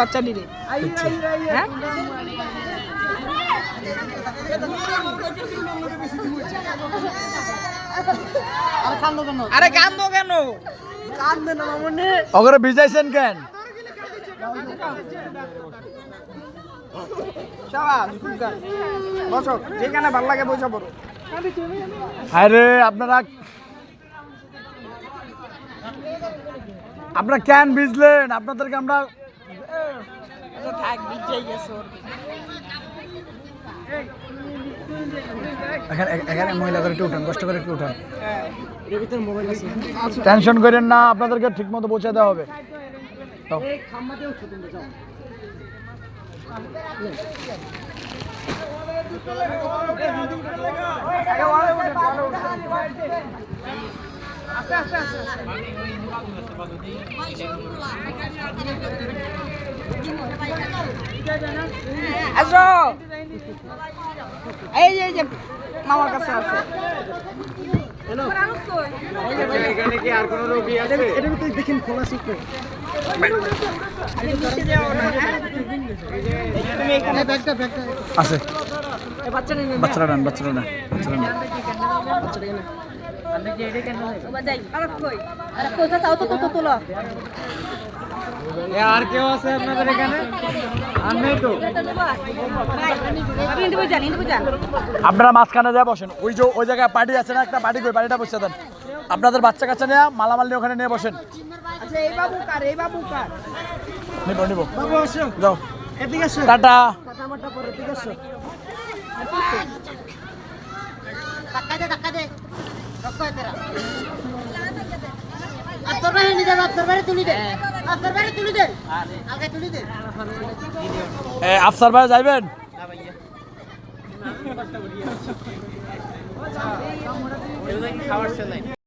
বাচ্চাটি রে হ্যাঁ? আরে কান্দো কেন? কান্দে না মামনি। ওগরে ভিজাইছেন কেন। বসো যেখানে ভালো লাগে বসে পড়ো। আরে আপনারা আপনারা কেন ভিজলেন? আপনাদেরকে আমরা এখানে মহিলা করে একটু উঠান কষ্ট করে একটু উঠান। হ্যাঁ টেনশন করেন না আপনাদেরকে ঠিক মতো পৌঁছে দেওয়া হবে। যাও। আসো। এই যে এই যে মামার কাছে আছে এখানে আছে? বাচ্চারা নেন বাচ্চারা নেন বাচ্চারা নেন। যাই আর কই? আর কইটা চাও তো তো তোলো আর কেউ আছে আপনাদের এখানে? আর নেই তো? আপনারা মাঝখানে যা বসেন। ওই যে ওই জায়গায় পার্টি আছে না একটা পার্টি কই পার্টিটা বসে দেন। আপনাদের বাচ্চা কাচ্চা নিয়ে মালামাল নিয়ে ওখানে নিয়ে বসেন। আচ্ছা এই বাবু কার এই বাবু কার? নিব নিব। যাও। টাটা। যাবে আফসর ভাই তুলি দে। আফসর ভাই যাইবেন? খাবার আগে